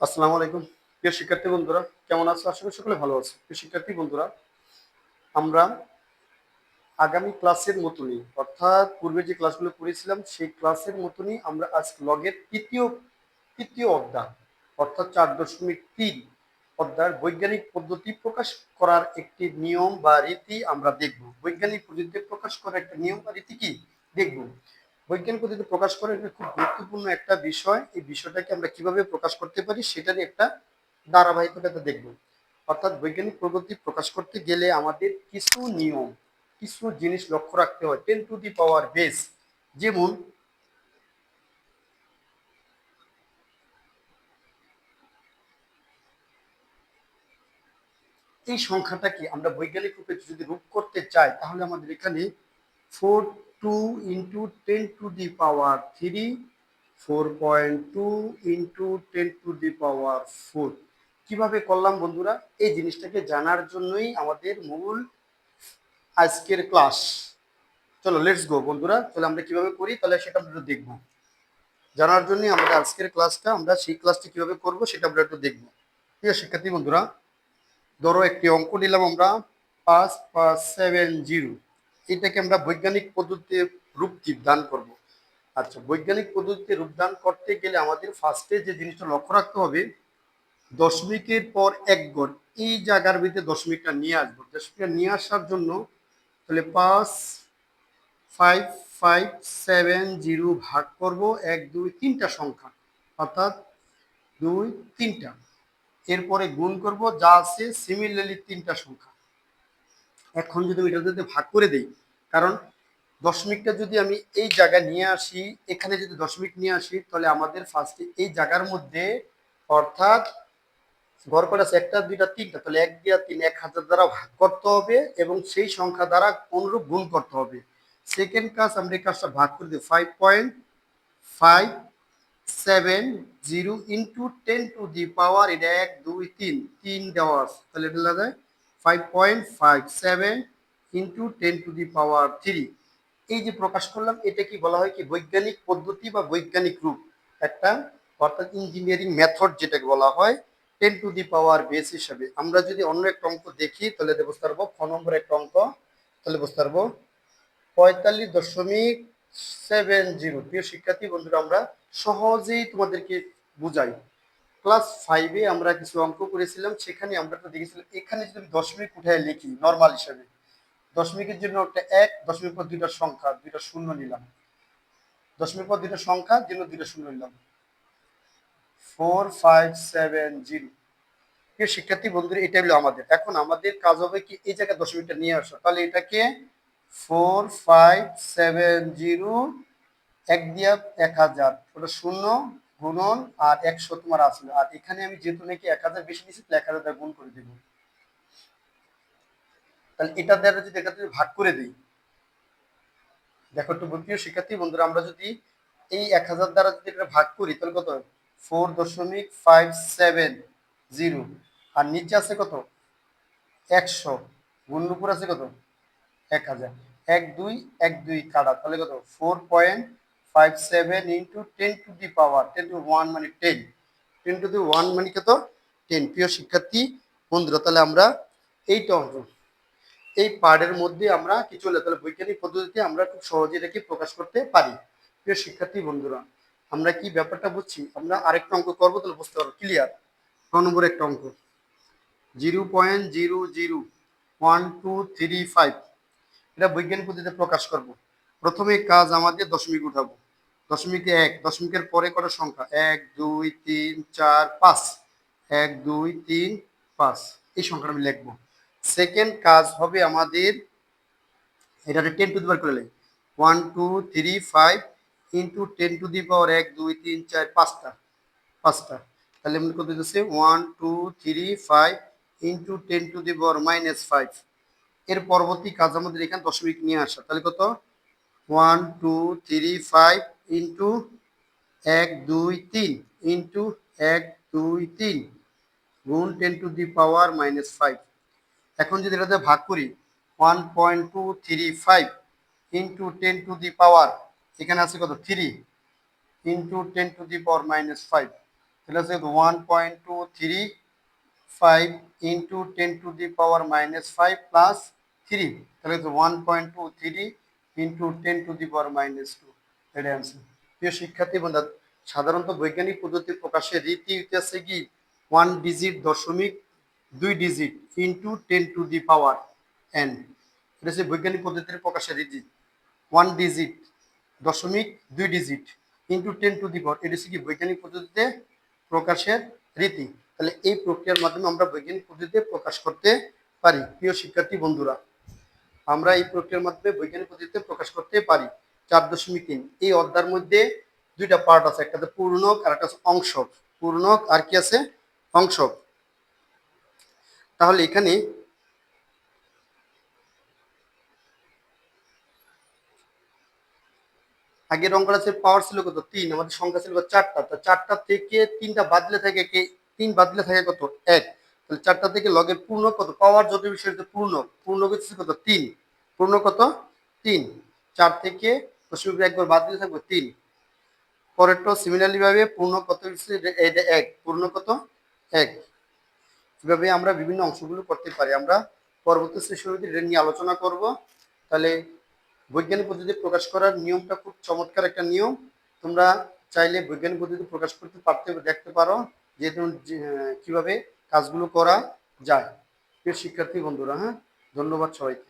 আসসালামু আলাইকুম। প্রিয় শিক্ষার্থী বন্ধুরা, কেমন আছো? আশা করি সকলে ভালো আছে। প্রিয় শিক্ষার্থী বন্ধুরা, আমরা আগামী ক্লাসের মতনই, অর্থাৎ পূর্বে যে ক্লাসগুলো করেছিলাম, সেই ক্লাসের মতনই আমরা আজ লগের তৃতীয় তৃতীয় অধ্যায়, অর্থাৎ চার দশমিক তিন অধ্যায়ের বৈজ্ঞানিক পদ্ধতি প্রকাশ করার একটি নিয়ম বা রীতি আমরা দেখব। বৈজ্ঞানিক পদ্ধতিতে প্রকাশ করার একটা নিয়ম বা রীতি কি? দেখব। বৈজ্ঞানিক পদ্ধতিতে প্রকাশ করার এটা খুব গুরুত্বপূর্ণ একটা বিষয়। এই বিষয়টাকে আমরা কীভাবে প্রকাশ করতে পারি সেটারই একটা ধারাবাহিকতা দেখব অর্থাৎ বৈজ্ঞানিক প্রগতি প্রকাশ করতে গেলে আমাদের কিছু নিয়ম, কিছু জিনিস লক্ষ্য রাখতে হয়। Ten to the power base যেমন এই সংখ্যাটাকে আমরা বৈজ্ঞানিক রূপে যদি রূপ করতে চাই, তাহলে আমাদের এখানে four two into ten to the power three four point two into ten to the power four কীভাবে করলাম বন্ধুরা? এই জিনিসটাকে জানার জন্যই আমাদের মূল আজকের ক্লাস চলো লেটস গো বন্ধুরা। তাহলে আমরা কীভাবে করি? তাহলে সেটা আমরা দেখব। জানার জন্য আমাদের আজকের ক্লাসটা আমরা সেই ক্লাসটি কীভাবে করব সেটা আমরা একটু দেখব। ঠিক আছে শিক্ষার্থী বন্ধুরা, ধরো একটি অঙ্ক নিলাম আমরা, পাঁচ পাঁচ সেভেন জিরো এটাকে আমরা বৈজ্ঞানিক পদ্ধতিতে রূপটি দান করব। আচ্ছা বৈজ্ঞানিক পদ্ধতিতে রূপদান করতে গেলে আমাদের ফার্স্টে যে জিনিসটা লক্ষ্য রাখতে হবে, দশমিকের পর এক গড়, এই জায়গার ভিতরে দশমিকটা নিয়ে আসব। দশমিকটা নিয়ে আসার জন্য তাহলে পাঁচ ফাইভ ফাইভ সেভেন জিরো ভাগ করব, এক, দুই, তিনটা সংখ্যা। অর্থাৎ দুই, তিনটা। এরপরে গুণ করব, যা আছে সিমিলারলি তিনটা সংখ্যা। এখন যদি আমি এটা যদি ভাগ করে দেই, কারণ দশমিকটা যদি আমি এই জায়গায় নিয়ে আসি, এখানে যদি দশমিক নিয়ে আসি, তাহলে আমাদের ফার্স্টে এই জায়গার মধ্যে, অর্থাৎ ঘর করে আছে? একটা, দুইটা, তিনটা। তাহলে এক দিয়া তিন, এক হাজার দ্বারা ভাগ করতে হবে এবং সেই সংখ্যা দ্বারা অনুরূপ গুণ করতে হবে। সেকেন্ড কাজ আমরা এই কাজটা ভাগ করে দিই five point five seven zero into ten to the power এটা এক, দুই, তিন। তিন দেওয়া আছে। তাহলে এটা যায়? Five point five seven into ten to the power three এই যে প্রকাশ করলাম, এটা কি বলা হয় কি? বৈজ্ঞানিক পদ্ধতি বা বৈজ্ঞানিক রূপ। একটা অর্থাৎ ইঞ্জিনিয়ারিং মেথড যেটাকে বলা হয় ten to the power base হিসাবে। আমরা যদি অন্য একটা অঙ্ক দেখি, তাহলে বুঝতে পারব ক নম্বর একটা অঙ্ক, তাহলে বুঝতে পারব পঁয়তাল্লিশ দশমিক সেভেন জিরো প্রিয় শিক্ষার্থী, বন্ধুরা, আমরা সহজেই তোমাদেরকে বুঝাই। ক্লাস ফাইভে আমরা কিছু অঙ্ক করেছিলাম, সেখানে আমরা তো দেখেছিলাম, এখানে যদি আমি দশমিক উঠায় লিখি নর্মাল হিসাবে দশমিকের জন্য একটা এক দশমিক পর দুইটা সংখ্যা, দুইটা শূন্য নিলাম। দশমিক পর দুইটা সংখ্যা জন্য দুইটা শূন্য নিলাম। ফোর ফাইভ সেভেন জিরো প্রিয় শিক্ষার্থী, বন্ধুরা এটা হলো আমাদের। এখন আমাদের কাজ হবে কি, এই জায়গায় দশমিকটা নিয়ে আসা। তাহলে এটাকে ফোর ফাইভ সেভেন জিরো এক দিয়া এক হাজার, ওটা শূন্য গুণন আর একশো তোমার আসলে আর এখানে আমি যেহেতু নাকি এক হাজার বেশি দিচ্ছি তাহলে এক হাজার দ্বারা গুণ করে দেবো। তাহলে এটা দ্বারা যদি এটা ভাগ করে দিই, দেখো একটু প্রিয় শিক্ষার্থী, বন্ধুরা, আমরা যদি এই এক হাজার দ্বারা যদি এটা ভাগ করি, তাহলে কত? ফোর দশমিক ফাইভ সেভেন জিরো। আর নিচে আছে কত? একশো। গুণ উপর আছে কত? এক হাজার। এক দুই এক দুই কাটা। তাহলে কত? Four point five seven into ten to the power ten to one মানে ten ten to the one মানে কত? টেন প্রিয় শিক্ষার্থী, বন্ধুরা, তাহলে আমরা এইটা অঙ্ক এই পার্টের মধ্যে আমরা কিছু তাহলে বৈজ্ঞানিক পদ্ধতিতে আমরা খুব সহজে এটাকে প্রকাশ করতে পারি। প্রিয় শিক্ষার্থী, বন্ধুরা, আমরা কি ব্যাপারটা বুঝছি? আমরা আরেকটা অঙ্ক করব, তাহলে বুঝতে পারব ক্লিয়ার ছ নম্বর একটা অঙ্ক। Zero point zero zero one two three five এটা বৈজ্ঞানিক পদ্ধতিতে প্রকাশ করব। প্রথমে কাজ আমাদের দশমিক উঠাবো। দশমিকে এক, দশমিকের পরে কটা সংখ্যা? এক, দুই, তিন, চার, পাঁচ। এক, দুই, তিন, পাঁচ। এই সংখ্যাটা আমি লিখব। সেকেন্ড কাজ হবে আমাদের এটা টেন টু দি পাওয়ার করে one two three five into ten to the power এক, দুই, তিন, চার, পাঁচটা। পাঁচটা। তাহলে এমনি কত দিতেছে one two three five into ten to the power minus five এর পরবর্তী কাজ আমাদের এখানে দশমিক নিয়ে আসা। তাহলে কত? One, two, three, five into এক, দুই, তিন, ইন্টু এক, দুই, তিন গুণ ten to the power minus five. এখন যদি এটাতে ভাগ করি, one point two three five into ten to the power, এখানে আছে কত? Three into ten to the power minus five. তাহলে হচ্ছে one point two three five into ten to the power minus five plus three. তাহলে one point two three into ten to the power minus two এটাই answer প্রিয় শিক্ষার্থী বন্ধু সাধারণত বৈজ্ঞানিক পদ্ধতি প্রকাশের রীতি হচ্ছে কি ওয়ান ডিজিট দশমিক দুই digit into ten to the power N এটা হচ্ছে বৈজ্ঞানিক পদ্ধতির প্রকাশের রীতি। ওয়ান ডিজিট দশমিক দুই digit into ten to the power এটা হচ্ছে কি বৈজ্ঞানিক পদ্ধতিতে প্রকাশের রীতি? তাহলে এই প্রক্রিয়ার মাধ্যমে আমরা বৈজ্ঞানিক পদ্ধতিতে প্রকাশ করতে পারি। প্রিয় শিক্ষার্থী, বন্ধুরা আমরা এই প্রক্রিয়ার মাধ্যমে বৈজ্ঞানিক পদ্ধতিতে প্রকাশ করতে পারি। চার দশমিক তিন। এই অধ্যার মধ্যে দুইটা পার্ট আছে। একটা হচ্ছে পূর্ণক, আর একটা অংশক পূর্ণক, আর কি আছে? অংশ। তাহলে এখানে আগের অঙ্কটা আছে পাওয়ার ছিল কত? তিন। আমাদের সংখ্যা ছিল চারটা। তো চারটা থেকে তিনটা বাদলে থাকে কে? তিন বাদলে থাকে কত? এক। তাহলে চারটা থেকে লগের পূর্ণ কত? পাওয়ার যত বিষয় পূর্ণ পূর্ণ কত? তিন। পূর্ণ কত? তিন। চার থেকে দশমিক একবার বাদ দিলে থাকবে তিন। পরেরটা সিমিলারলি ভাবে পূর্ণ কত এক। পূর্ণ কত? এক। এভাবে আমরা বিভিন্ন অংশগুলো করতে পারি। আমরা পরবর্তী সেশনে এটা নিয়ে আলোচনা করব। তাহলে বৈজ্ঞানিক পদ্ধতি প্রকাশ করার নিয়মটা খুব চমৎকার একটা নিয়ম। তোমরা চাইলে বৈজ্ঞানিক পদ্ধতি প্রকাশ করতে পারতে দেখতে পারো যে কীভাবে কাজগুলো করা যায়। শিক্ষার্থী বন্ধুরা হ্যাঁ? ধন্যবাদ সবাইকে।